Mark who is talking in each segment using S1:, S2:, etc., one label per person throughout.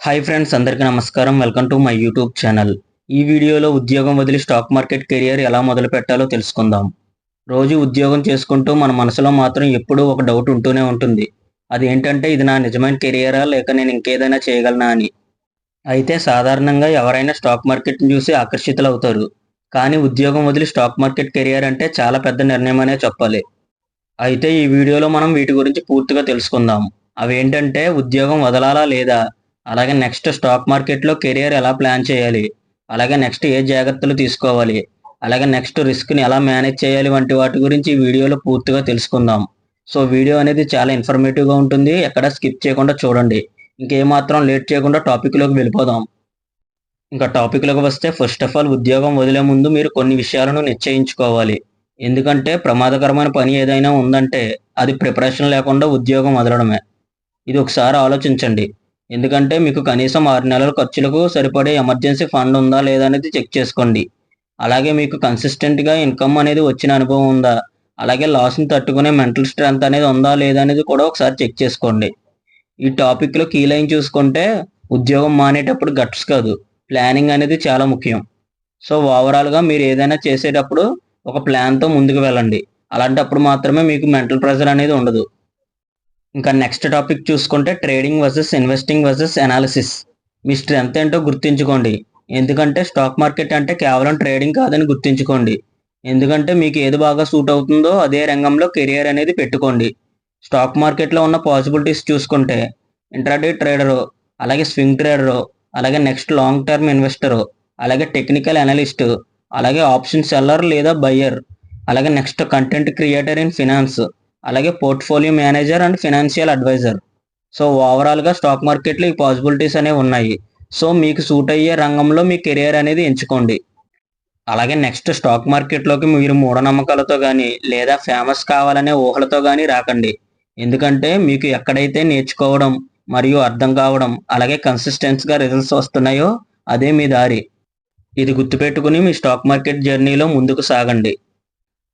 S1: Hi friends అందరికీ నమస్కారం. Welcome to my YouTube channel ఈ వీడియోలో ఉద్యోగం వదిలి స్టాక్ మార్కెట్ కెరియర్ ఎలా మొదలు పెట్టాలో తెలుసుకుందాం. రోజు ఉద్యోగం చేసుకుంటూ మన మనసులో మాత్రం ఎప్పుడూ ఒక డౌట్ ఉంటూనే ఉంటుంది. అది ఏంటంటే ఇది నా నిజమైన కెరియరా లేక నేను ఇంకేదైనా చేయగలనా అని. అయితే సాధారణంగా ఎవరైనా స్టాక్ మార్కెట్ని చూసి ఆకర్షితులవుతారు. కానీ ఉద్యోగం వదిలి స్టాక్ మార్కెట్ కెరియర్ అంటే చాలా పెద్ద నిర్ణయం అనే చెప్పాలి. అయితే ఈ వీడియోలో మనం వీటి గురించి పూర్తిగా తెలుసుకుందాం. అవి ఏంటంటే ఉద్యోగం వదలాలా లేదా? అలాగే నెక్స్ట్ స్టాక్ మార్కెట్లో కెరియర్ ఎలా ప్లాన్ చేయాలి? అలాగే నెక్స్ట్ ఏ జాగ్రత్తలు తీసుకోవాలి? అలాగే నెక్స్ట్ రిస్క్ని ఎలా మేనేజ్ చేయాలి? వంటి వాటి గురించి వీడియోలో పూర్తిగా తెలుసుకుందాం. సో వీడియో అనేది చాలా ఇన్ఫర్మేటివ్గా ఉంటుంది. ఎక్కడ స్కిప్ చేయకుండా చూడండి. ఇంకేమాత్రం లేట్ చేయకుండా టాపిక్లోకి వెళ్ళిపోదాం. ఇంకా టాపిక్లోకి వస్తే ఫస్ట్ ఆఫ్ ఆల్ ఉద్యోగం వదిలే ముందు మీరు కొన్ని విషయాలను నిశ్చయించుకోవాలి. ఎందుకంటే ప్రమాదకరమైన పని ఏదైనా ఉందంటే అది ప్రిపరేషన్ లేకుండా ఉద్యోగం వదలడమే. ఇది ఒకసారి ఆలోచించండి. ఎందుకంటే మీకు కనీసం ఆరు నెలల ఖర్చులకు సరిపడే ఎమర్జెన్సీ ఫండ్ ఉందా లేదా అనేది చెక్ చేసుకోండి. అలాగే మీకు కన్సిస్టెంట్గా ఇన్కమ్ అనేది వచ్చిన అనుభవం ఉందా? అలాగే లాస్ని తట్టుకునే మెంటల్ స్ట్రెంత్ అనేది ఉందా లేదా అనేది కూడా ఒకసారి చెక్ చేసుకోండి. ఈ టాపిక్లో కీ లైన్ చూసుకుంటే ఉద్యోగం మానేటప్పుడు గట్స్ కాదు ప్లానింగ్ అనేది చాలా ముఖ్యం. సో ఓవరాల్గా మీరు ఏదైనా చేసేటప్పుడు ఒక ప్లాన్తో ముందుకు వెళ్ళండి. అలాంటప్పుడు మాత్రమే మీకు మెంటల్ ప్రెషర్ అనేది ఉండదు. ఇంకా నెక్స్ట్ టాపిక్ చూసుకుంటే trading versus investing versus analysis మీ స్ట్రెంత్ ఏంటో గుర్తుంచుకోండి. ఎందుకంటే స్టాక్ మార్కెట్ అంటే కేవలం ట్రేడింగ్ కాదని గుర్తుంచుకోండి. ఎందుకంటే మీకు ఏది బాగా సూట్ అవుతుందో అదే రంగంలో కెరియర్ అనేది పెట్టుకోండి. స్టాక్ మార్కెట్లో ఉన్న పాసిబిలిటీస్ చూసుకుంటే ఇంట్రాడే ట్రేడరు అలాగే స్వింగ్ ట్రేడరు అలాగే నెక్స్ట్ లాంగ్ టర్మ్ ఇన్వెస్టరు అలాగే టెక్నికల్ అనలిస్టు అలాగే ఆప్షన్ సెల్లర్ లేదా బయ్యర్ అలాగే next content creator in finance అలాగే portfolio manager and financial adviser so ఓవరాల్గా స్టాక్ మార్కెట్లో ఈ పాసిబిలిటీస్ అనేవి ఉన్నాయి. సో మీకు సూట్ అయ్యే రంగంలో మీ కెరియర్ అనేది ఎంచుకోండి. అలాగే నెక్స్ట్ స్టాక్ మార్కెట్లోకి మీరు మూఢనమ్మకాలతో కానీ లేదా ఫేమస్ కావాలనే ఊహలతో కానీ రాకండి. ఎందుకంటే మీకు ఎక్కడైతే నేర్చుకోవడం మరియు అర్థం కావడం అలాగే కన్సిస్టెన్స్గా రిజల్ట్స్ వస్తున్నాయో అదే మీ దారి. ఇది గుర్తుపెట్టుకుని మీ స్టాక్ మార్కెట్ జర్నీలో ముందుకు సాగండి.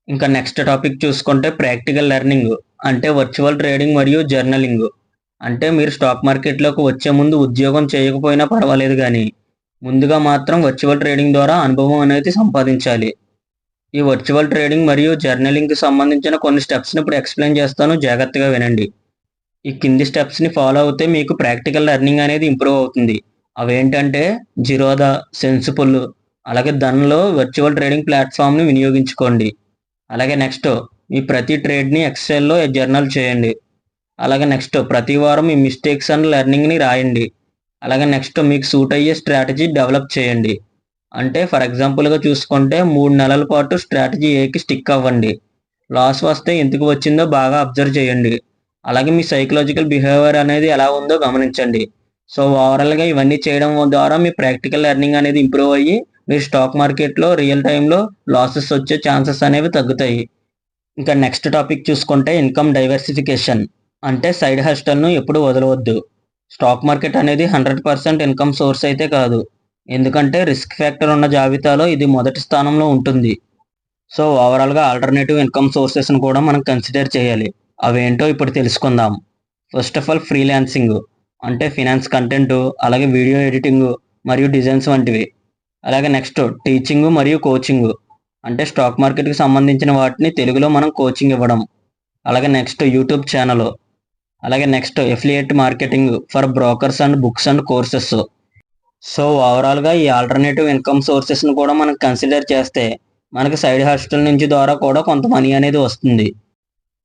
S1: ఇంకా నెక్స్ట్ టాపిక్ చూసుకుంటే ప్రాక్టికల్ లెర్నింగ్ అంటే వర్చువల్ ట్రేడింగ్ మరియు జర్నలింగ్ అంటే మీరు స్టాక్ మార్కెట్లోకి వచ్చే ముందు ఉద్యోగం చేయకపోయినా పర్వాలేదు కానీ ముందుగా మాత్రం వర్చువల్ ట్రేడింగ్ ద్వారా అనుభవం అనేది సంపాదించాలి. ఈ వర్చువల్ ట్రేడింగ్ మరియు జర్నలింగ్కి సంబంధించిన కొన్ని స్టెప్స్ని ఇప్పుడు ఎక్స్ప్లెయిన్ చేస్తాను. జాగ్రత్తగా వినండి. ఈ కింది స్టెప్స్ని ఫాలో అవుతే మీకు ప్రాక్టికల్ లెర్నింగ్ అనేది ఇంప్రూవ్ అవుతుంది. అవేంటంటే జిరోదా సెన్సిపుల్ అలాగే దానిలో వర్చువల్ ట్రేడింగ్ ప్లాట్ఫామ్ని వినియోగించుకోండి. అలాగే నెక్స్ట్ మీ ప్రతి ట్రేడ్ని ఎక్సెల్లో జర్నల్ చేయండి. అలాగే నెక్స్ట్ ప్రతి వారం మీ మిస్టేక్స్ అండ్ లెర్నింగ్ని రాయండి. అలాగే నెక్స్ట్ మీకు సూట్ అయ్యే స్ట్రాటజీ డెవలప్ చేయండి. అంటే ఫర్ ఎగ్జాంపుల్గా చూసుకుంటే మూడు నెలల పాటు స్ట్రాటజీ ఏకి స్టిక్ అవ్వండి. లాస్ వస్తే ఎందుకు వచ్చిందో బాగా అబ్జర్వ్ చేయండి. అలాగే మీ సైకలాజికల్ బిహేవియర్ అనేది ఎలా ఉందో గమనించండి. సో ఓవరాల్గా ఇవన్నీ చేయడం ద్వారా మీ ప్రాక్టికల్ లెర్నింగ్ అనేది ఇంప్రూవ్ అయ్యి మీరు స్టాక్ మార్కెట్లో రియల్ టైంలో లాసెస్ వచ్చే ఛాన్సెస్ అనేవి తగ్గుతాయి. ఇంకా నెక్స్ట్ టాపిక్ చూసుకుంటే ఇన్కమ్ డైవర్సిఫికేషన్ అంటే సైడ్ హస్టల్ను ఎప్పుడు వదలవద్దు. స్టాక్ మార్కెట్ అనేది హండ్రెడ్ పర్సెంట్ ఇన్కమ్ సోర్స్ అయితే కాదు. ఎందుకంటే రిస్క్ ఫ్యాక్టర్ ఉన్న జాబితాలో ఇది మొదటి స్థానంలో ఉంటుంది. సో ఓవరాల్గా ఆల్టర్నేటివ్ ఇన్కమ్ సోర్సెస్ను కూడా మనం కన్సిడర్ చేయాలి. అవేంటో ఇప్పుడు తెలుసుకుందాం. ఫస్ట్ ఆఫ్ ఆల్ ఫ్రీలాన్సింగ్ అంటే ఫినాన్స్ కంటెంట్ అలాగే వీడియో ఎడిటింగ్ మరియు డిజైన్స్ వంటివి. అలాగే నెక్స్ట్ టీచింగ్ మరియు కోచింగ్ అంటే స్టాక్ మార్కెట్కి సంబంధించిన వాటిని తెలుగులో మనం కోచింగ్ ఇవ్వడం. అలాగే నెక్స్ట్ యూట్యూబ్ ఛానల్ అలాగే next affiliate marketing for brokers and books and courses so ఓవరాల్గా ఈ ఆల్టర్నేటివ్ ఇన్కమ్ సోర్సెస్ను కూడా మనం కన్సిడర్ చేస్తే మనకి సైడ్ హాస్టల్ నుంచి ద్వారా కూడా కొంత మనీ అనేది వస్తుంది.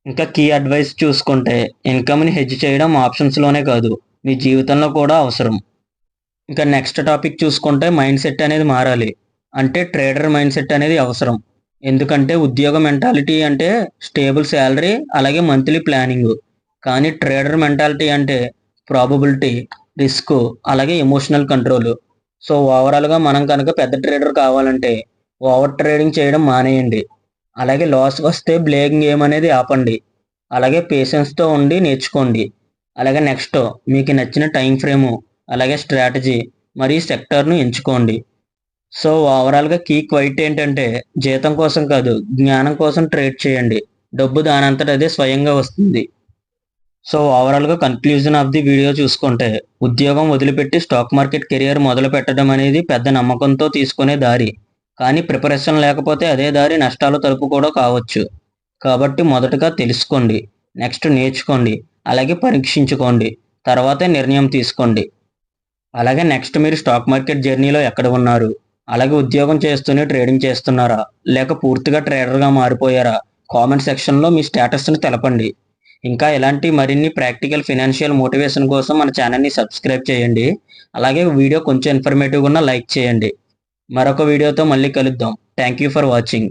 S1: ఇంకా కీ అడ్వైస్ చూసుకుంటే ఇన్కమ్ని హెడ్జ్ చేయడం ఆప్షన్స్లోనే కాదు. మీ జీవితంలో కూడా అవసరం. ఇంకా నెక్స్ట్ టాపిక్ చూసుకుంటే మైండ్ సెట్ అనేది మారాలి. అంటే ట్రేడర్ మైండ్ సెట్ అనేది అవసరం. ఎందుకంటే ఉద్యోగ మెంటాలిటీ అంటే స్టేబుల్ శాలరీ అలాగే మంత్లీ ప్లానింగ్ కానీ ట్రేడర్ మెంటాలిటీ అంటే ప్రాబబిలిటీ రిస్క్ అలాగే ఎమోషనల్ కంట్రోల్ సో ఓవరాల్గా మనం కనుక పెద్ద ట్రేడర్ కావాలంటే ఓవర్ ట్రేడింగ్ చేయడం మానేయండి. అలాగే లాస్ వస్తే బ్లేయింగ్ గేమ్ అనేది ఆపండి. అలాగే పేషెన్స్తో ఉండి నేర్చుకోండి. అలాగే నెక్స్ట్ మీకు నచ్చిన టైం ఫ్రేము అలాగే స్ట్రాటజీ మరియు సెక్టర్ను ఎంచుకోండి. సో ఓవరాల్గా కీ క్వైట్ ఏంటంటే జీతం కోసం కాదు జ్ఞానం కోసం ట్రేడ్ చేయండి. డబ్బు దానంతట అదే స్వయంగా వస్తుంది. సో ఓవరాల్గా కన్క్లూజన్ ఆఫ్ ది వీడియో చూసుకుంటే ఉద్యోగం వదిలిపెట్టి స్టాక్ మార్కెట్ కెరియర్ మొదలు పెట్టడం అనేది పెద్ద నమ్మకంతో తీసుకునే దారి. కానీ ప్రిపరేషన్ లేకపోతే అదే దారి నష్టాలు తలుపు కూడా కావచ్చు. కాబట్టి మొదటగా తెలుసుకోండి నెక్స్ట్ నేర్చుకోండి అలాగే పరీక్షించుకోండి తర్వాతే నిర్ణయం తీసుకోండి. అలాగే నెక్స్ట్ మీరు స్టాక్ మార్కెట్ జర్నీలో ఎక్కడ ఉన్నారు? అలాగే ఉద్యోగం చేస్తూనే ట్రేడింగ్ చేస్తున్నారా? లేక పూర్తిగా ట్రేడర్గా మారిపోయారా? కామెంట్ సెక్షన్లో మీ స్టేటస్ని తెలపండి. ఇంకా ఇలాంటి మరిన్ని ప్రాక్టికల్ ఫినాన్షియల్ మోటివేషన్ కోసం మన ఛానల్ని సబ్స్క్రైబ్ చేయండి. అలాగే వీడియో కొంచెం ఇన్ఫర్మేటివ్గా ఉన్న లైక్ చేయండి. మరొక వీడియోతో మళ్ళీ కలుద్దాం. Thank you for watching